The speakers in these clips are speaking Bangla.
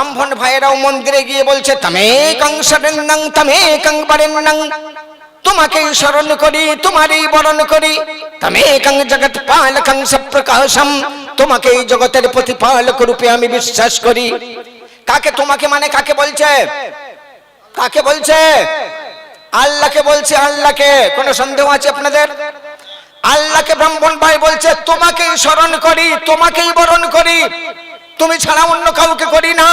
ব্রাহ্মণ ভাইয়েরাও মন্দিরে গিয়ে বলছে তামে কং সরেন্নাং তামে কং বরেন্নাং তোমাকেই স্মরণ করি, তোমারই বরণ করি। তামে কং জগৎ পালকং সপ্রকাশম। তোমাকে এই জগতের প্রতিপালক রূপে আমি বিশ্বাস করি। কাকে, তোমাকে মানে কাকে বলছে? কাকে বলছে? আল্লাহকে বলছে, আল্লাহকে। কোনো সন্দেহ আছে আপনাদের? আল্লাহকে ব্রাহ্মণ ভাই বলছে, তোমাকেই স্মরণ করি, তোমাকেই বরণ করি। তুমি ছাড়া অন্য কাউকে করি না।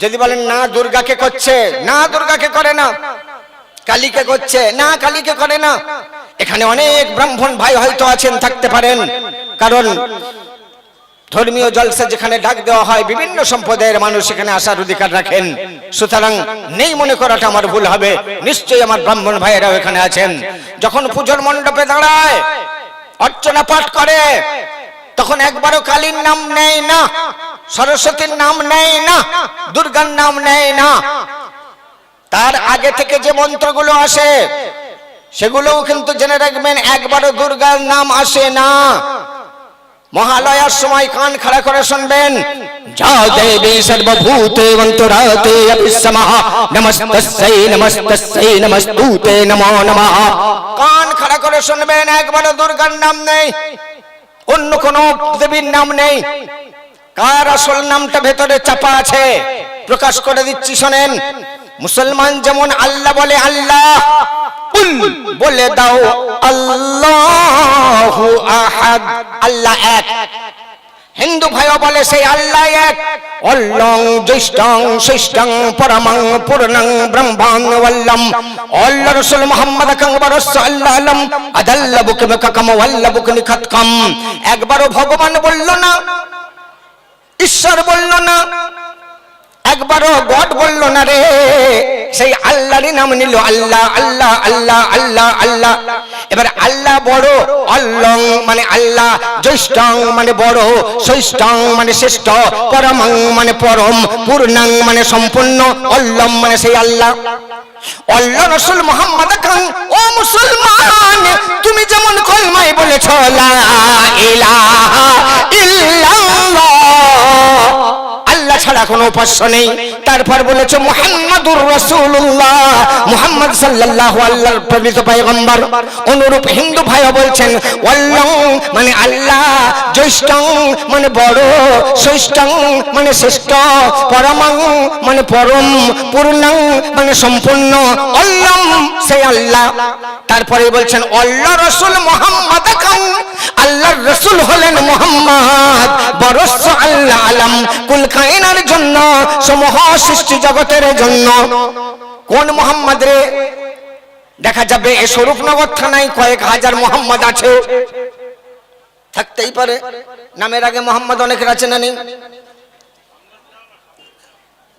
যদি বলেন, না, দুর্গাকে করছে। না, দুর্গাকে করে না। কালীকে করছে। না, কালীকে করে না। এখানে অনেক ব্রাহ্মণ ভাই হয়তো আছেন, থাকতে পারেন। কারণ ধর্মীয় জলসা যেখানে ডাক দেওয়া হয়, বিভিন্ন সম্প্রদায়ের মানুষ সেখানে আসার অধিকার রাখেন। সুতরাং নেই মনে করাটা আমার ভুল হবে। নিশ্চয়ই আমার ব্রাহ্মণ ভাইয়েরাও এখানে আছেন। যখন পুজোর মণ্ডপে দাঁড়ায়, অর্চনা পাঠ করে। তখন একবারও কালীর নাম নেয় না, সরস্বতীর নাম নেয় না, দুর্গার নাম নেয় না। তার আগে থেকে যে মন্ত্রগুলো আসে, সেগুলোও কিন্তু জেনে রাখবেন, একবারও দুর্গার নাম আসে না। মহালয়ার সময় কান খাড়া করে শুনবেন, যা দেবী সর্বভূতে অন্তরাতে অবিসমহ নমস্তস্যৈ, নমস্তুতে নমো নমঃ। কান খাড়া করে শুনবেন, একবারও দুর্গার নাম নেই। অন্য কোন দেবীর নাম নেই। কার আসল নামটা ভেতরে চাপা আছে? প্রকাশ করে দিচ্ছি, শোনেন। মুসলমান যেমন আল্লাহ বলে আল্লাহ বলে দাও, আল্লাহ আল্লাহ এক। হিন্দু ভাইও বলে সেই আল্লাহ এক। অল্লং জ্যৈষ্ঠং শিষ্টং পরমং পূর্ণং ব্রহ্মাং ওয়াল্লম অল্ল রসুল মোহাম্মদ আল্লাহম আদাল্লা বুকে কাকাম ওয়াল্লা একবারও ভগবান বলল না, ঈশ্বর বলল না। একবারও গড বলল না রে। সেই আল্লাহরই নাম নিল আল্লাহ আল্লাহ আল্লাহ আল্লাহ আল্লাহ। এবার আল্লাহ বড়, অল্লং মানে আল্লাহ, জ্যৈষ্ঠং মানে বড় শ্রেষ্ঠং মানে শ্রেষ্ঠ, পরমং মানে পরম, পূর্ণাং মানে সম্পূর্ণ অল্লম মানে সেই আল্লাহ। অল্লাহ রসুল মোহাম্মদ খান, ও মুসলমান, তুমি যেমন কলমাই বলেছ, লা ইলাহা ইল্লাল্লাহ। আল্লাহ ছাড়া কোনো উপাস্য নেই। তারপর বলেছে, মুহাম্মাদুর রাসূলুল্লাহ। মুহাম্মদ সাল্লাল্লাহু আল্লাহর প্রেরিত পয়গম্বর, অনুরূপ হিন্দু ভাইও বলছেন ওয়াল্লাহ মানে আল্লাহ, জ্যৈষ্ঠং মানে বড়, শ্রেষ্ঠং মানে শ্রেষ্ঠ পরমাং মানে পরম, পূর্ণাং মানে সম্পূর্ণ, অল্লাম সেই আল্লাহ। তারপরে বলছেন আল্লাহ রসুল মোহাম্মদ আল্লাহর রসুল হলেন মোহাম্মদ বরস আল্লাহ আলম। কায়নার জন্য, সমহ সৃষ্টি জগতের জন্য। কোন মোহাম্মদ রে দেখা যাবে এ স্বরূপনগর থানায় কয়েক হাজার মোহাম্মদ আছে? থাকতেই পারে। নামের আগে মোহাম্মদ অনেকের আছে না নেই?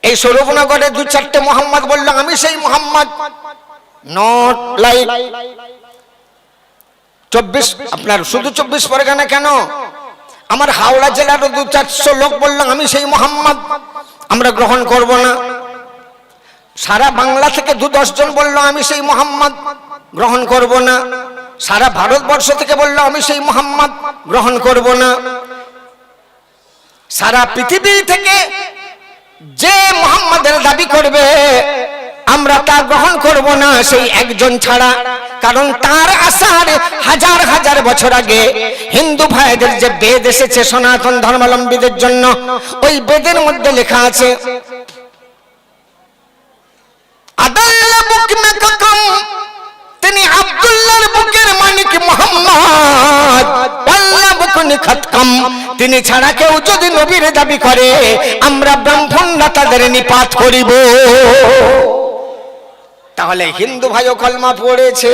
এই স্বরূপনগরে দু চারটে মোহাম্মদ বলল, আমি সেই মোহাম্মদ। নট লাইক চব্বিশ আপনার শুধু চব্বিশ পরগনা কেন? আমার হাওড়া জেলার দু চারশো লোক বলল আমি সেই মোহাম্মদ, আমরা গ্রহণ করব না। সারা বাংলা থেকে দু জন বলল, আমি সেই মোহাম্মদ, গ্রহণ করব না। সারা ভারতবর্ষ থেকে বলল, আমি সেই মোহাম্মদ, গ্রহণ করব না। সারা পৃথিবী থেকে যে মোহাম্মদের দাবি করবে আমরা তা গ্রহণ করব না সেই একজন ছাড়া। কারণ তার আসার হাজার হাজার বছর আগে হিন্দু ভাইদের যে বেদ এসেছে সনাতন ধর্মাবলম্বীদের জন্য, ওই বেদের মধ্যে লেখা আছে তিনি আব্দুল্লাহর বুকের মালিক মোহাম্মদ। তিনি ছাড়া কেউ যদি নবীর দাবি করে, আমরা ব্রাহ্মণরা তাদের নিপাত করিব। তাহলে হিন্দু ভাইও কলমা পড়েছে।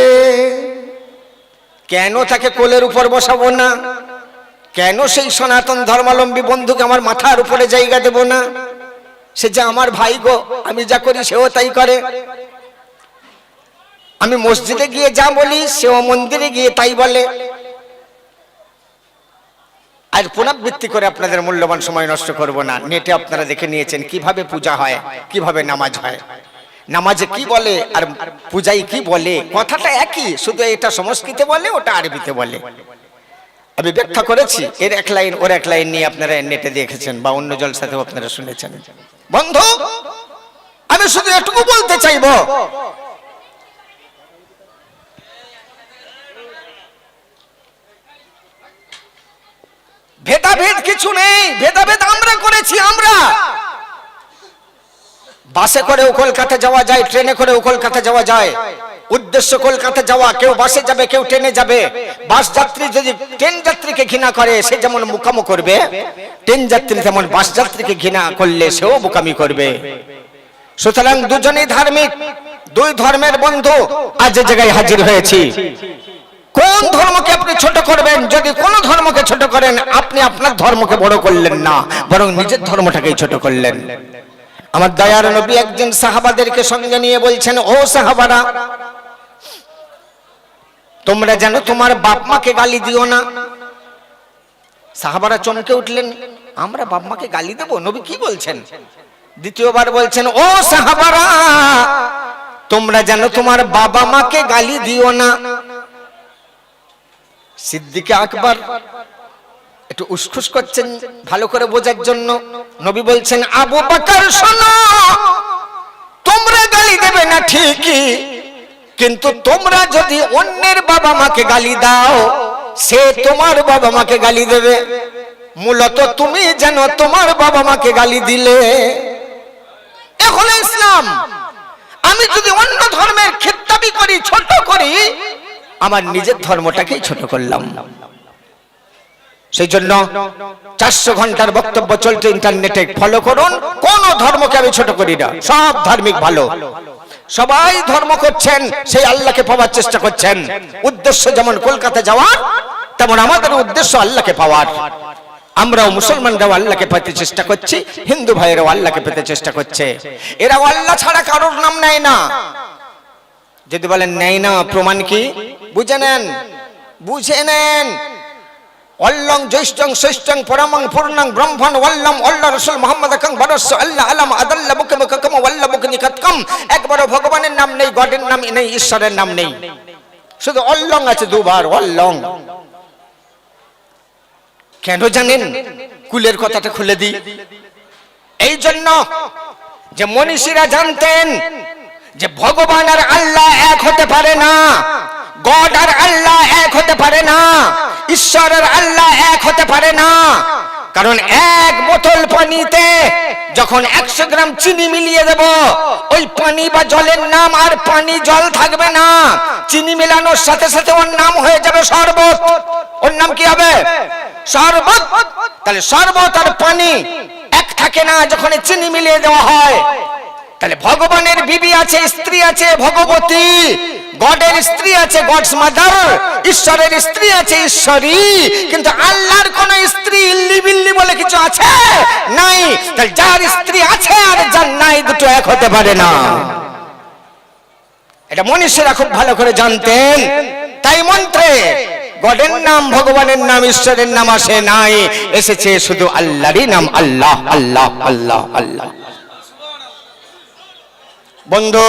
কেন তাকে কোলের উপর বসাবো না? কেন সেই সনাতন ধর্মাবলম্বী বন্ধুকে আমার মাথার উপরে জায়গা দেব না? সে যে আমার ভাই গো আমি যা করি সেও তাই করে। আমি মসজিদে গিয়ে যা বলি সেও মন্দিরে গিয়ে তাই বলে। আর পুনরাবৃত্তি করে আপনাদের মূল্যবান সময় নষ্ট করব না। নেটে আপনারা দেখে নিয়েছেন কীভাবে পূজা হয় কীভাবে নামাজ হয়। নামাজে কি বলে আর পূজায় কি বলে? কথাটা একই শুধু এটা সংস্কৃতে বলে ওটা আরবিতে বলে। আমি ব্যাখ্যা করেছি। এর এক লাইন ওর এক লাইন নিয়ে আপনারা নেটে দেখেছেন বা অন্য জলসাতেও আপনারা শুনেছেন। বন্ধু আমি শুধু এটুকু বলতে চাইব। ভেদাভেদ কিছু নেই ভেদাভেদ আমরা করেছি আমরা। বাসে করেও কলকাতা যাওয়া যায়, ট্রেনে করেও কলকাতা যাওয়া যায়। উদ্দেশ্য কলকাতা যাওয়া, কেউ বাসে যাবে, কেউ ট্রেনে যাবে। বাস যাত্রী যদি ট্রেন যাত্রীকে ঘৃণা করে, সে যেমন মুখামো করবে, ট্রেন যাত্রী তেমন বাস যাত্রীকে ঘৃণা করলে সেও বোকামি করবে। সুতরাং দুজনেই ধার্মিক, দুই ধর্মের বন্ধু আজ জায়গায় হাজির হয়েছি। কোন ধর্মকে আপনি ছোট করবেন? যদি কোন ধর্মকে ছোট করেন, আপনি আপনার ধর্মকে বড় করলেন না, বরং নিজের ধর্মটাকেই ছোট করলেন। আমার দয়ার নবী একজন সাহাবাদেরকে সঙ্গে নিয়ে বলছেন, ও সাহাবারা, তোমরা যেন তোমার বাপ মাকে গালি দিও না। সাহাবারা চমকে উঠলেন, আমরা বাপ মাকে গালি দেবো? নবী কি বলছেন? দ্বিতীয়বার বলছেন, ও সাহাবারা, তোমরা যেন তোমার বাবা মাকে গালি দিও না। সিদ্দিকে আকবর একটু উসখুস করছেন ভালো করে বোঝার জন্য। নবী বলছেন, আবু বকর, শোনো, তোমরা গালি দেবে না ঠিকই, কিন্তু তোমরা যদি অন্যের বাবা মাকে গালি দাও, সে তোমার বাবা মাকে গালি দেবে। মূলত তুমি যেন তোমার বাবা মাকে গালি দিলে। এ হলো ইসলাম। আমি যদি অন্য ধর্মের খিত্তাবি করি, ছোট করি, আমার নিজের ধর্মটাকেই ছোট করলাম। সেই জন্য চারশো ঘণ্টার বক্তব্য চলছে ইন্টারনেটে। ফলো করুন, কোন ধর্মকে আমি ছোট করি না, সব ধার্মিক ভালো। সবাই ধর্ম করছেন, সেই আল্লাহকে পাওয়ার চেষ্টা করছেন। উদ্দেশ্য যেমন কলকাতা যাওয়ার তেমন আমাদের উদ্দেশ্য আল্লাহকে পাওয়ার। আমরাও মুসলমানরাও আল্লাহকে পেতে চেষ্টা করছি, হিন্দু ভাইয়েরাও আল্লাহকে পেতে চেষ্টা করছে। এরাও আল্লাহ ছাড়া কারোর নাম নেয় না। যদি বলেন নেই না, প্রমাণ কি? বুঝে নেন। বুঝে নেন। অল্লং, জ্যৈষ্ঠং, শ্রেষ্ঠং, পরমং, পূর্ণং, ব্রহ্মণ ওয়াল্লাম অল্লা রসুল মোহাম্মদ কং বরস আল্লাহ আলাম, আদাল্লা, মুখে মুখে কম ওয়াল্লা মুখে নিকট কম। একবারও ভগবানের নাম নেই, গডের নাম নেই, ঈশ্বরের নাম নেই। শুধু অল্লং আছে দুবার, অল্লং। কেন জানেন? কুলের কথাটা খুলে দিই। এই জন্য যে মনীষীরা জানতেন যে ভগবান আর আল্লাহ এক হতে পারে না, গড আর আল্লাহ এক হতে পারে না ঈশ্বর আর আল্লাহ এক হতে পারে না। কারণ এক বোতল পানিতে যখন একশো গ্রাম চিনি মিলিয়ে দেব, ওই পানি বা জলের নাম আর পানি জল থাকবে না। চিনি মেলানোর সাথে সাথে ওর নাম হয়ে যাবে শরবত। ওর নাম কি হবে? শরবত। তাহলে শরবত আর পানি এক থাকে না যখন চিনি মিলিয়ে দেওয়া হয়। তাহলে ভগবানের বিবি আছে, স্ত্রী আছে, ভগবতী। গডের স্ত্রী আছে গডস মাদার, ঈশ্বরের স্ত্রী আছে ঈশ্বরী, কিন্তু আল্লাহর কোন স্ত্রী ইল্লি বিল্লি বলে কিছু আছে? নাই। তাহলে যার স্ত্রী আছে আর যার নাই দুটো এক হতে পারে না। এটা মনীষীরা খুব ভালো করে জানতেন। তাই মন্ত্রে, গডের নাম, ভগবানের নাম, ঈশ্বরের নাম আসে নাই। এসেছে শুধু আল্লাহরই নাম, আল্লাহ আল্লাহ আল্লাহ আল্লাহ। বন্ধু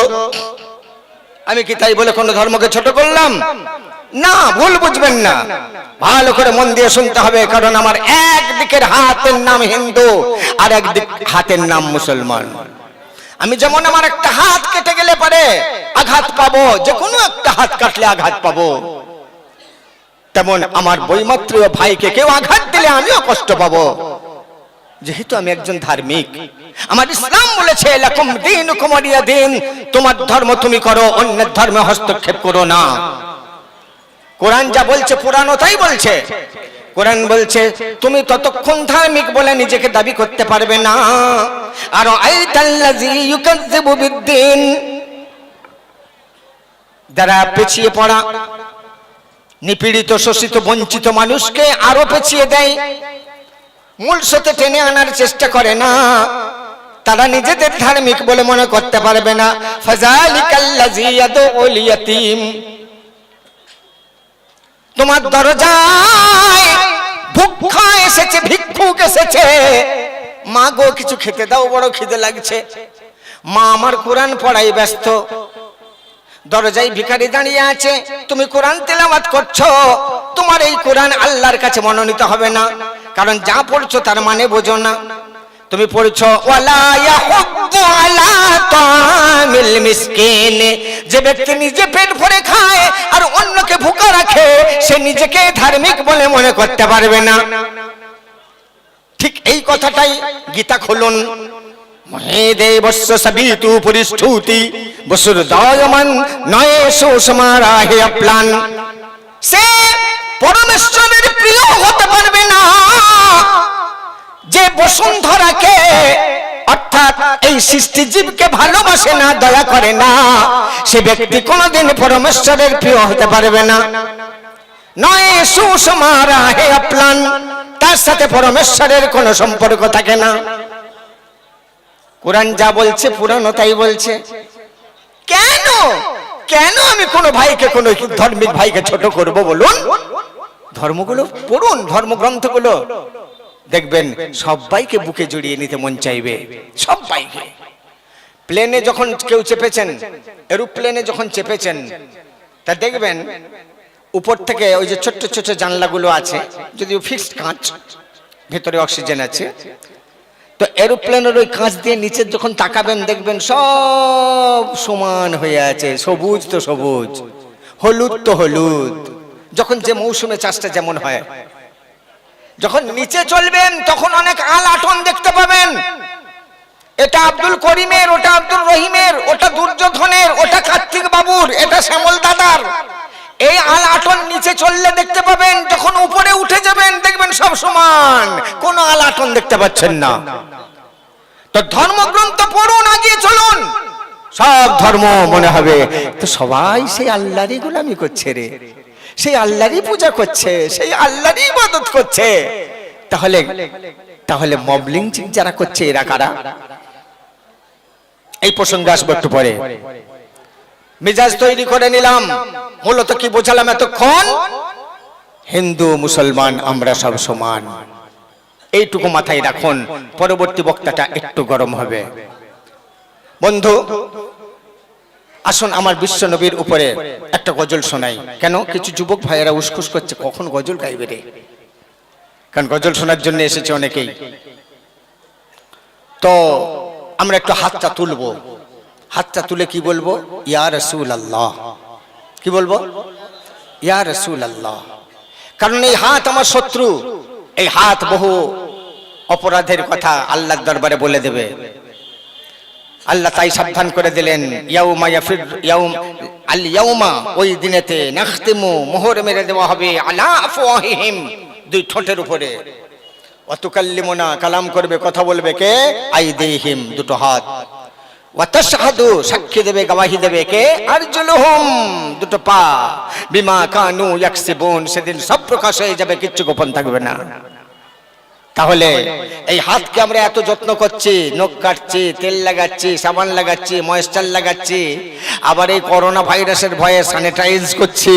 আমি কি তাই বলে কোন ধর্মকে ছোট করলাম? না, ভুল বুঝবেন না। ভালো করে মন দিয়ে শুনতে হবে, কারণ আমার একদিকের হাতের নাম হিন্দু, আর একদিক হাতের নাম মুসলমান। আমি যেমন আমার একটা হাত কেটে গেলে পারে আঘাত পাবো, যে কোনো একটা হাত কাটলে আঘাত পাবো। তেমন আমার বৈমাত্রীয় ভাইকে কেউ আঘাত দিলে আমিও কষ্ট পাবো। যেহেতু আমি একজন ধার্মিক, আমার ইসলাম বলেছে তোমার ধর্ম তুমি করো, অন্যের ধর্মে হস্তক্ষেপ করো না। কোরআন যা বলছে পুরানো তাই বলছে। কোরআন বলছে, তুমি ততক্ষণ ধার্মিক বলে নিজেকে দাবি করতে পারবে না। আর যারা পেছিয়ে পড়া, নিপীড়িত, শোষিত, বঞ্চিত মানুষকে আরও পেছিয়ে দেয়। মূল স্রোতে টেনে আনার চেষ্টা করে না। তারা নিজেদের ধার্মিক বলে মনে করতে পারবে না। তোমার দরজায় এসেছে, ভিক্ষুক এসেছে। মা গো কিছু খেতে দাও, বড় খিদে লাগছে। মা আমার কোরআন পড়াই ব্যস্ত। দরজায় ভিখারি দাঁড়িয়ে আছে, তুমি কোরআন তেলাওয়াত করছ। তোমার এই কোরআন আল্লাহর কাছে মনোনীত হবে না। কারণ যা পড়ছো তার মানে বোঝো না। তুমি পড়ছো যে ব্যক্তি নিজে পেট ভরে খায় আর অন্যকে ভুকা রাখে, সে নিজেকে ধার্মিক বলে মনে করতে পারবে না। ঠিক এই কথাটাই গীতা খুলুন। সবিতু বসুর দয়মান নয়ে সে পরমেশ্বরের প্রিয় হতে পারবে না। যে বসুন্ধরাকে, অর্থাৎ এই সৃষ্টিজীবকে ভালোবাসে না, দয়া করে না, সে ব্যক্তি কোনোদিন পরমেশ্বরের প্রিয় হতে পারবে না। নয়, সুষমারা হে অপ্লান তার সাথে পরমেশ্বরের কোনো সম্পর্ক থাকে না। কোরআন যা বলছে পুরানো তাই বলছে। কেন? কেন আমি কোনো ভাইকে, কোনো ধর্মিক ভাইকে ছোট করব বলুন? ধর্মগুলো পড়ুন, ধর্মগ্রন্থগুলো। দেখবেন সবাইকে বুকে জড়িয়ে নিতে মন চাইবে, সবাইকে। প্লেনে যখন কেউ চেপেছেন, এরোপ্লেনে যখন চেপেছেন, তা দেখবেন উপর থেকে ওই যে ছোট্ট ছোট্ট জানলাগুলো আছে, যদিও ফিক্সড কাঁচ, ভেতরে অক্সিজেন আছে। তো এরোপ্লেনের ওই কাঁচ দিয়ে নিচে যখন তাকাবেন, দেখবেন সব সমান হয়ে আছে, সবুজ তো সবুজ, হলুদ তো হলুদ। যখন যে মৌসুমে চাষটা যেমন হয়। যখন নিচে চলবেন, তখন অনেক আল আটন দেখতে পাবেন। এটা আব্দুল করিমের, ওটা আব্দুল রহিমের, ওটা দুর্যোধনের, ওটা কার্তিক বাবুর, এটা শ্যামল দাদার। এই আল আটন নিচে চললে দেখতে পাবেন, যখন উপরে উঠে যাবেন, দেখবেন সব সমান। কোনো আল আটন দেখতে পাচ্ছেন না। তো ধর্মগ্রন্থ পড়ুন, আগিয়ে চলুন। সব ধর্ম মনে হবে। তো সবাই সেই আল্লাহরই গোলামি করছে রে। সেই আল্লাহরই পূজা করছে, সেই আল্লাহরই ইবাদত করছে। তাহলে তাহলে মবলিং যারা করছে, এরা কারা? এই প্রসঙ্গে আসব একটু পরে। মিজাজ তৈরি করে নিলাম। মূলত কি বোঝালাম এতক্ষণ? হিন্দু, মুসলমান, আমরা সব সমান। এইটুকু মাথায় রাখুন, পরবর্তী বক্তাটা একটু গরম হবে। বন্ধু আসুন আমার বিশ্ব নবীর উপরে একটা গজল শোনাই। কেন? কিছু যুবক ভাইয়েরা উসখুস করছে, কখন গজল গাইবে রে? কারণ গজল শোনার জন্য এসেছে অনেকেই। তো আমরা একটু হাতটা তুলবো। হাতটা তুলে কি বলব? ইয়া রসুল আল্লাহ কি বলব? ইয়া রসুল আল্লাহ কারণ এই হাত আমার শত্রু। এই হাত বহু অপরাধের কথা আল্লাহর দরবারে বলে দেবে। আল্লাহ তাই সাবধান করে দিলেন, ইয়াউমা ইয়াফির, ইয়াউম, আল ইয়াউমা, ওই দিনেতে নাখতিমু, মোহর মেরে দেওয়া হবে আলা আফওয়াহিহিম দুই ঠোঁটের উপরে। অতুকাল্লিমুনা কালাম করবে, কথা বলবে কে? আইদিহিম, দুটো হাত। ওয়াতাশহাদু, সাক্ষী দেবে গবাহি দেবে কে? আরজুলুহুম, দুটো পা। বিমা কানু ইয়াকসিবুন, সেদিন সব প্রকাশ হয়ে যাবে, কিচ্ছু গোপন থাকবে না। তাহলে এই হাতকে আমরা এত যত্ন করছি, নখ কাটছি, তেল লাগাচ্ছি, সাবান লাগাচ্ছি ময়েশ্চার লাগাচ্ছি, আবার এই করোনা ভাইরাসের ভয়ে স্যানিটাইজ করছি।